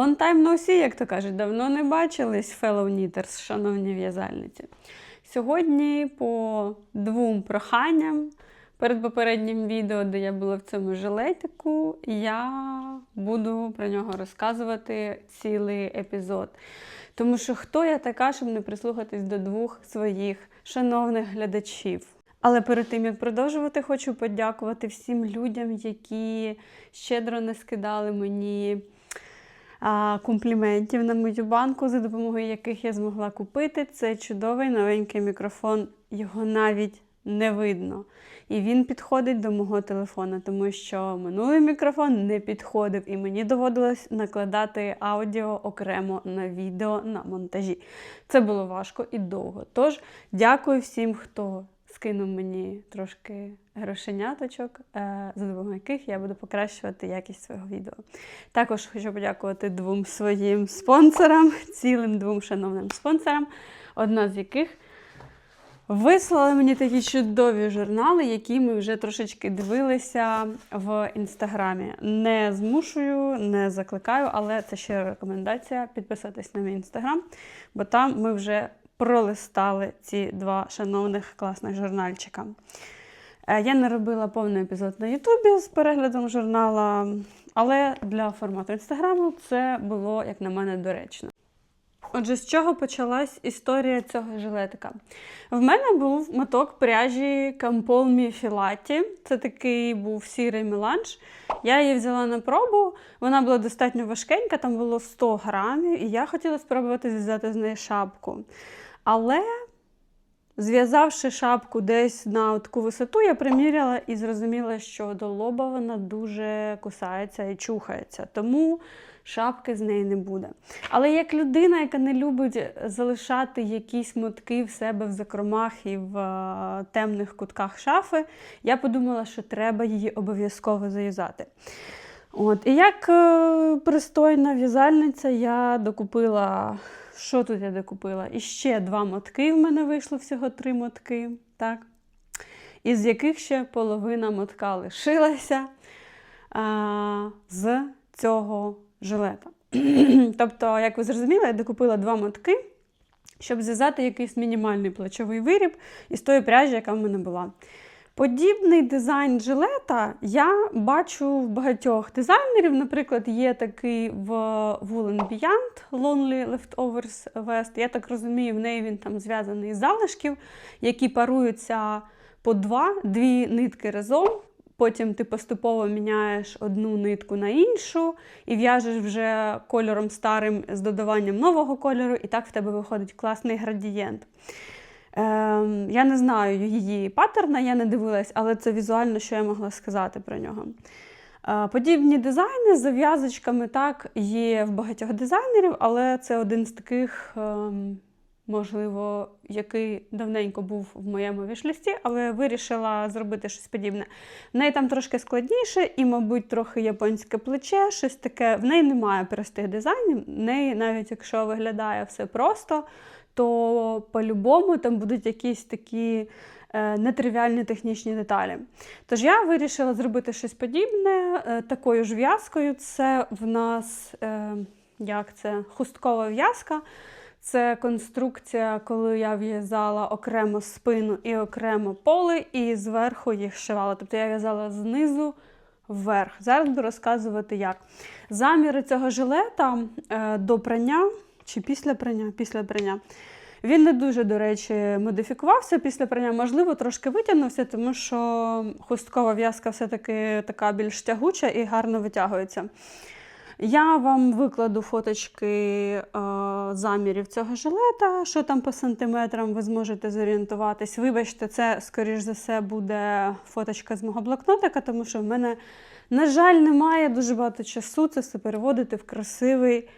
Long time no see, як то кажуть, давно не бачились fellow knitters, шановні в'язальниці. Сьогодні по двом проханням перед попереднім відео, де я була в цьому жилетику, я буду про нього розказувати цілий епізод. Тому що хто я така, щоб не прислухатись до двох своїх шановних глядачів. Але перед тим як продовжувати, хочу подякувати всім людям, які щедро не скидали мені компліментів на мою банку, за допомогою яких я змогла купити. Це чудовий новенький мікрофон. Його навіть не видно. І він підходить до мого телефона, тому що минулий мікрофон не підходив, і мені доводилось накладати аудіо окремо на відео на монтажі. Це було важко і довго. Тож дякую всім, хто скинув мені трошки грошеняточок, е, за допомогою яких я буду покращувати якість свого відео. Також хочу подякувати двом своїм спонсорам, цілим двом шановним спонсорам, одна з яких вислала мені такі чудові журнали, які ми вже трошечки дивилися в інстаграмі. Не змушую, не закликаю, але це ще рекомендація підписатись на мій інстаграм, бо там ми вже пролистали ці два шановних класних журнальчика. Е, Я не робила повний епізод на Ютубі з переглядом журнала, але для формату інстаграму це було, як на мене, доречно. Отже, з чого почалась історія цього жилетика? В мене був моток пряжі Кампол Міфілаті. Це такий був сірий меланж. Я її взяла на пробу. Вона була достатньо важкенька, там було 100 грамів, і я хотіла спробувати зв'язати з неї шапку. Але зв'язавши шапку десь на таку висоту, я приміряла і зрозуміла, що до лоба вона дуже кусається і чухається. Тому шапки з неї не буде. Але як людина, яка не любить залишати якісь мотки в себе в закромах і в е, темних кутках шафи, я подумала, що треба її обов'язково зав'язати. От, і як е, пристойна в'язальниця, я докупила. Що тут я докупила? І ще два мотки в мене вийшло всього три мотки, так? із яких ще половина мотка лишилася а, з цього жилета. тобто, як ви зрозуміли, я докупила два мотки, щоб зв'язати якийсь мінімальний плечовий виріб із тої пряжі, яка в мене була. Подібний дизайн жилета я бачу в багатьох дизайнерів. Наприклад, є такий в Woolen Beyond Lonely Leftovers Vest. Я так розумію, в неї він там зв'язаний з залишків, які паруються по два, дві нитки разом. Потім ти поступово міняєш одну нитку на іншу і в'яжеш вже кольором старим з додаванням нового кольору, і так в тебе виходить класний градієнт. Ем, я не знаю її паттерна, я не дивилась, але це візуально, що я могла сказати про нього. Е, подібні дизайни з зав'язочками так є в багатьох дизайнерів, але це один з таких, ем, можливо, який давненько був в моєму вішлісті, але вирішила зробити щось подібне. В неї там трошки складніше і, мабуть, трохи японське плече, щось таке. В неї немає простих дизайнів. В неї, навіть якщо виглядає все просто, то по-любому там будуть якісь такі е, нетривіальні технічні деталі. Тож я вирішила зробити щось подібне е, такою ж в'язкою. Це в нас е, як це, хусткова в'язка. Це конструкція, коли я в'язала окремо спину і окремо поле, і зверху їх шивала. Тобто я в'язала знизу вверх. Зараз буду розказувати, як. Заміри цього жилета до прання чи після прання? Після прання. Він не дуже, до речі, модифікувався після прання, можливо, трошки витягнувся, тому що хусткова в'язка все-таки така більш тягуча і гарно витягується. Я вам викладу фоточки е, замірів цього жилета, що там по сантиметрам, ви зможете зорієнтуватись. Вибачте, це, скоріш за все, буде фоточка з мого блокнотика, тому що в мене, на жаль, немає дуже багато часу це все переводити в красивий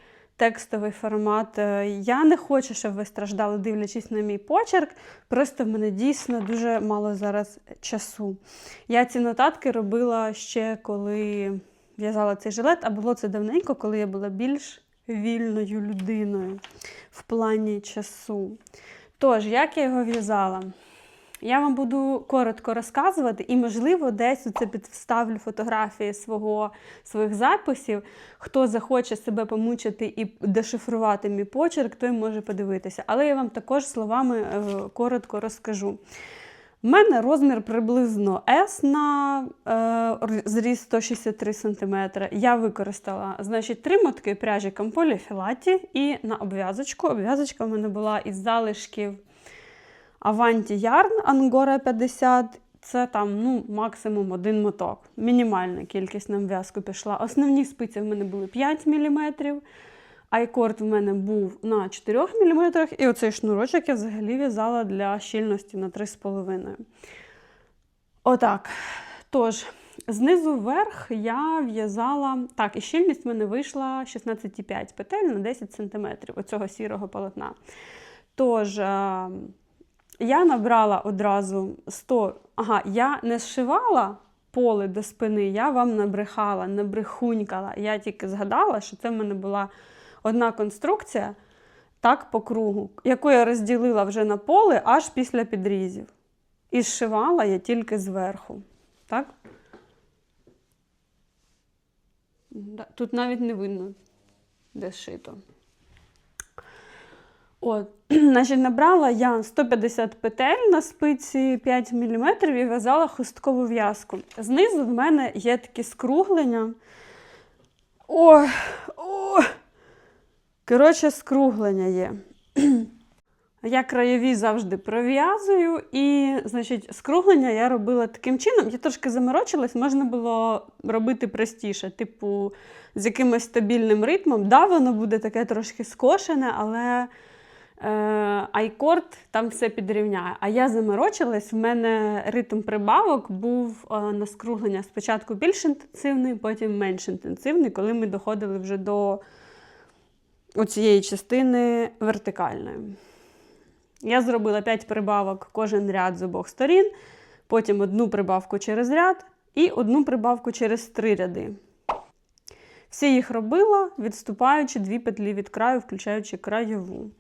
текстовий формат. Е, Я не хочу, щоб ви страждали, дивлячись на мій почерк. Просто в мене дійсно дуже мало зараз часу. Я ці нотатки робила ще коли в'язала цей жилет, а було це давненько, коли я була більш вільною людиною в плані часу. Тож, як я його в'язала? Я вам буду коротко розказувати, і, можливо, десь у це підставлю фотографії свого, своїх записів. Хто захоче себе помучити і дешифрувати мій почерк, той може подивитися. Але я вам також словами е, коротко розкажу. У мене розмір приблизно S на е, зріст 163 см. Я використала значить, три мотки пряжі Камполі Філаті і на обв'язочку. Обв'язочка в мене була із залишків Yarn Angora 50. Це там ну, максимум один моток. Мінімальна кількість на обв'язку пішла. Основні спиці в мене були 5 мм. Айкорд в мене був на 4 мм, і оцей шнурочок я взагалі в'язала для щільності на 3,5. Отак. Тож, знизу вверх я в'язала. Так, і щільність в мене вийшла 16,5 петель на 10 см оцього сірого полотна. Тож, е, я набрала одразу 100. Ага, я не зшивала поле до спини, я вам набрехала, набрехунькала. Я тільки згадала, що це в мене була одна конструкція, так, по кругу, яку я розділила вже на поле аж після підрізів. І зшивала я тільки зверху. Так? Тут навіть не видно, де зшито. От, значить, Набрала я 150 петель на спиці 5 мм і в'язала хусткову в'язку. Знизу в мене є такі скруглення. Ой, ой. Коротше, скруглення є. Я краєві завжди пров'язую, і, значить, скруглення я робила таким чином. Я трошки заморочилась, можна було робити простіше, типу, з якимось стабільним ритмом. Да, воно буде таке трошки скошене, але айкорд там все підрівняє. А я заморочилась, в мене ритм прибавок був е, на скруглення спочатку більш інтенсивний, потім менш інтенсивний, коли ми доходили вже до оцієї частини вертикальної. Я зробила 5 прибавок кожен ряд з обох сторін, потім одну прибавку через ряд і одну прибавку через три ряди. Всі їх робила, відступаючи дві петлі від краю, включаючи краєву.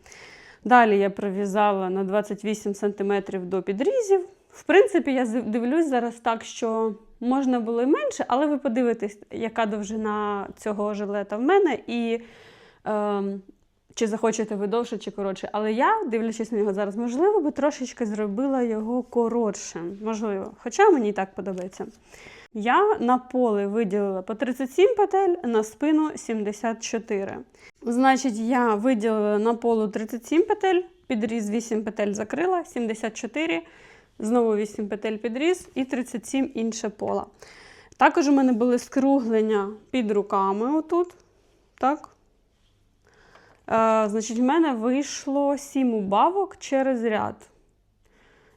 Далі я пров'язала на 28 см до підрізів. В принципі, я дивлюсь зараз так, що можна було і менше, але ви подивитесь, яка довжина цього жилета в мене. і Ем, чи захочете ви довше, чи коротше. Але я, дивлячись на нього зараз, можливо, би трошечки зробила його коротшим. Можливо, хоча мені і так подобається. Я на поле виділила по 37 петель, на спину 74. Значить, я виділила на полу 37 петель, підріз 8 петель закрила, 74, знову 8 петель підріз і 37 інше пола. Також у мене були скруглення під руками отут. Так, Значить, в мене вийшло 7 убавок через ряд,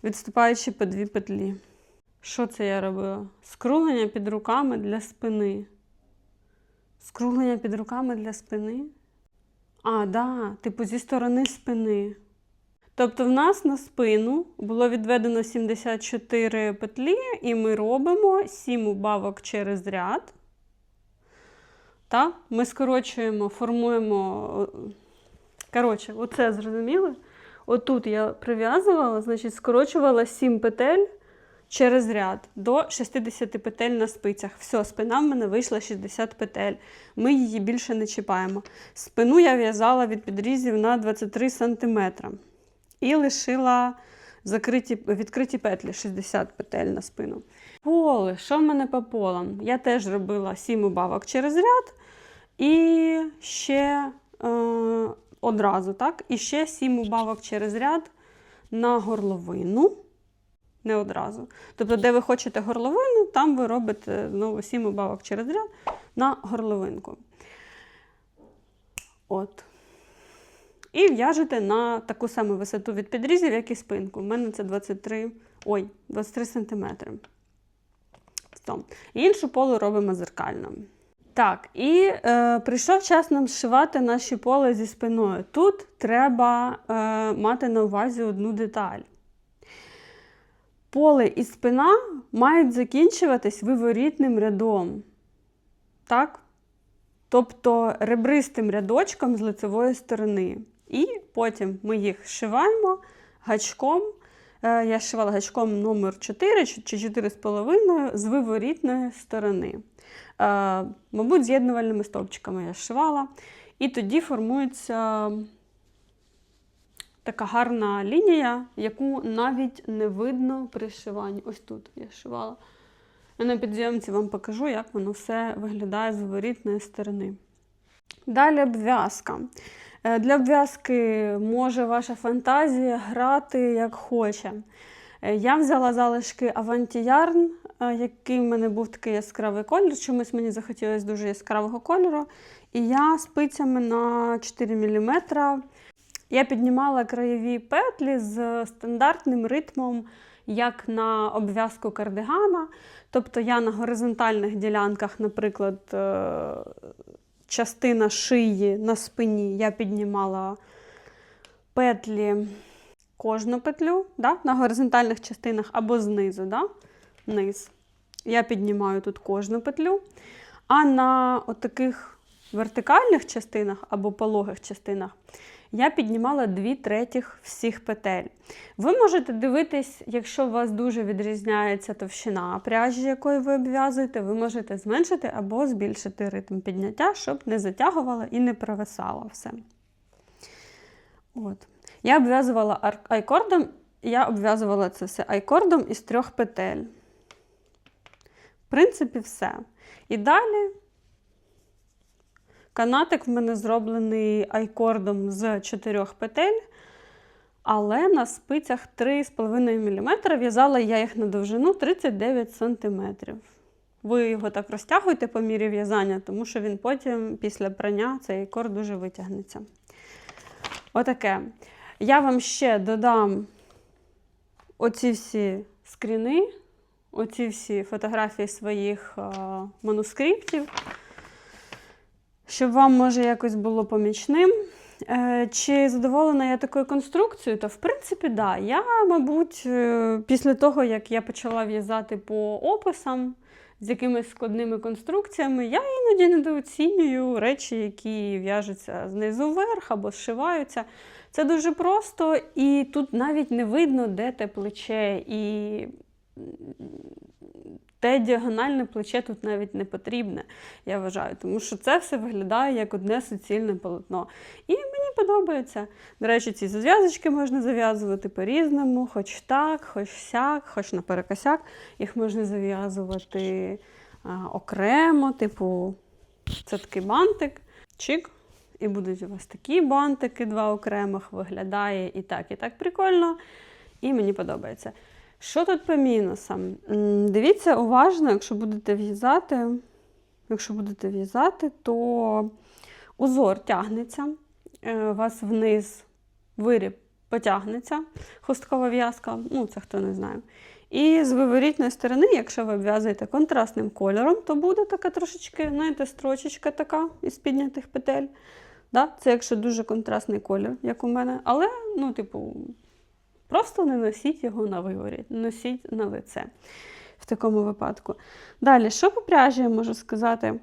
відступаючи по дві петлі. Що це я робила? Скруглення під руками для спини. Скруглення під руками для спини? А, да, типу зі сторони спини. Тобто, в нас на спину було відведено 74 петлі, і ми робимо 7 убавок через ряд. Та? Ми скорочуємо, формуємо. Коротше, оце зрозуміли? Отут я прив'язувала, значить, скорочувала 7 петель через ряд до 60 петель на спицях. Все, спина в мене вийшла 60 петель. Ми її більше не чіпаємо. Спину я в'язала від підрізів на 23 см. І лишила закриті, відкриті петлі 60 петель на спину. Поле, що в мене по полам? Я теж робила 7 убавок через ряд. І ще е, одразу, так? І ще 7 убавок через ряд на горловину. Не одразу. Тобто, де ви хочете горловину, там ви робите знову 7 убавок через ряд на горловинку. От. І в'яжете на таку саму висоту від підрізів, як і спинку. У мене це 23 ой, 23 см. Іншу полу робимо зеркально. Так, і е, прийшов час нам зшивати наші поле зі спиною. Тут треба е, мати на увазі одну деталь. Поле і спина мають закінчуватись виворітним рядом. Так? Тобто ребристим рядочком з лицевої сторони. І потім ми їх зшиваємо гачком Е, Я шивала гачком номер 4 чи чи 4,5 з виворітної сторони. Е, Мабуть, з'єднувальними стовпчиками я шивала. І тоді формується така гарна лінія, яку навіть не видно при шиванні. Ось тут я шивала. Я на підйомці вам покажу, як воно все виглядає з виворітної сторони. Далі обв'язка. Е, Для обв'язки може ваша фантазія грати як хоче. Е, Я взяла залишки Авантіярн, який в мене був такий яскравий колір. Чомусь мені захотілося дуже яскравого кольору. І я спицями на 4 мм я піднімала краєві петлі з стандартним ритмом, як на обв'язку кардигана. Тобто я на горизонтальних ділянках, наприклад, е, частина шиї на спині, я піднімала петлі, кожну петлю да, на горизонтальних частинах або знизу. Да, низ. Я піднімаю тут кожну петлю. А на таких вертикальних частинах або пологих частинах я піднімала 2 третіх всіх петель. Ви можете дивитись, якщо у вас дуже відрізняється товщина пряжі, якою ви обв'язуєте, ви можете зменшити або збільшити ритм підняття, щоб не затягувало і не провисало все. От. Я обв'язувала айкордом, я обв'язувала це все айкордом із трьох петель. В принципі, все. І далі канатик в мене зроблений айкордом з чотирьох петель, але на спицях 3,5 мм в'язала я їх на довжину 39 см. Ви його так розтягуєте по мірі в'язання, тому що він потім, після прання, цей айкорд дуже витягнеться. Отаке. Я вам ще додам оці всі скріни, оці всі фотографії своїх е, манускриптів, щоб вам, може, якось було помічним. Е, Чи задоволена я такою конструкцією? То, в принципі, да. Я, мабуть, е, після того, як я почала в'язати по описам з якимись складними конструкціями, я іноді недооцінюю речі, які в'яжуться знизу вверх або зшиваються. Це дуже просто, і тут навіть не видно, де те плече, і те діагональне плече тут навіть не потрібне, я вважаю, тому що це все виглядає як одне суцільне полотно. І мені подобається. До речі, ці зв'язочки можна зав'язувати по-різному, хоч так, хоч сяк, хоч наперекосяк. Їх можна зав'язувати окремо, типу, це такий бантик, чик. І будуть у вас такі бантики, два окремих, виглядає і так, і так прикольно. І мені подобається. Що тут по мінусам? Дивіться уважно, якщо будете в'язати, якщо будете в'язати, то узор тягнеться, е, у вас вниз виріб потягнеться, хусткова в'язка, ну це хто не знає. І з виворітної сторони, якщо ви обв'язуєте контрастним кольором, то буде така трошечки, знаєте, строчечка така із піднятих петель. Да? Це якщо дуже контрастний колір, як у мене. Але, ну, типу, просто не носіть його на виворі, носіть на лице в такому випадку. Далі, що по пряжі я можу сказати?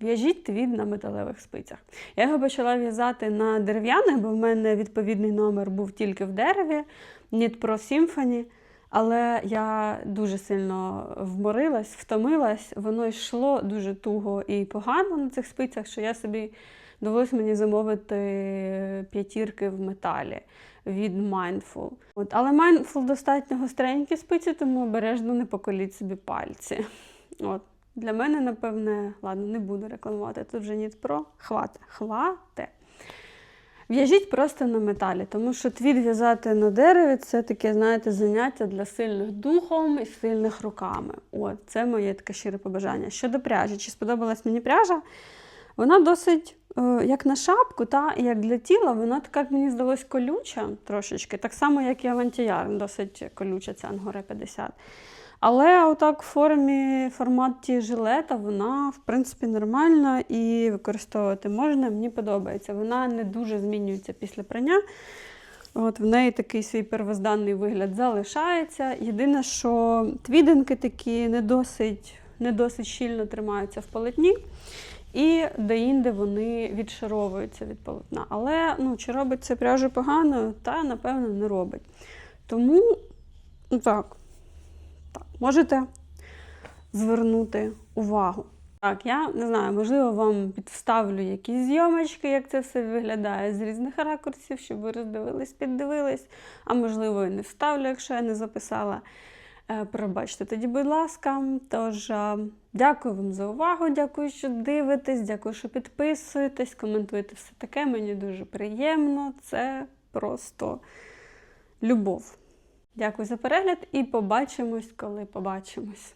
В'яжіть твід на металевих спицях. Я його почала в'язати на дерев'яних, бо в мене відповідний номер був тільки в дереві, Knit Pro Symphony. Але я дуже сильно вморилась, втомилась, воно йшло дуже туго і погано на цих спицях, що я собі довелось мені замовити п'ятірки в металі від Mindful. От, але Mindful достатньо гостренькі спиці, тому обережно не поколіть собі пальці. От. Для мене, напевне, ладно, не буду рекламувати. Тут вже Knit Pro. Хвате. Хвате. В'яжіть просто на металі, тому що твід в'язати на дереві це таке, знаєте, заняття для сильних духом і сильних руками. От, це моє таке щире побажання. Щодо пряжі, чи сподобалась мені пряжа? Вона досить, як на шапку, та, і як для тіла, вона така, як мені здалось, колюча трошечки, так само, як і Авантіяр, досить колюча ця Ангоре 50. Але отак в формі форматі жилета вона, в принципі, нормальна і використовувати можна. Мені подобається. Вона не дуже змінюється після прання. От В неї такий свій первозданний вигляд залишається. Єдине, що твідинки такі не досить, не досить щільно тримаються в полотні. І деінде вони відшаровуються від полотна. Але ну, чи робить це пряжу погано, та напевно не робить. Тому ну, так, так, можете звернути увагу. Так, я не знаю, можливо, вам підставлю якісь зйомочки, як це все виглядає з різних ракурсів, щоб ви роздивились, піддивились. А можливо, і не вставлю, якщо я не записала. Е, Пробачте тоді, будь ласка. Тож, е, дякую вам за увагу, дякую, що дивитесь, дякую, що підписуєтесь, коментуєте все таке. Мені дуже приємно. Це просто любов. Дякую за перегляд і побачимось, коли побачимось.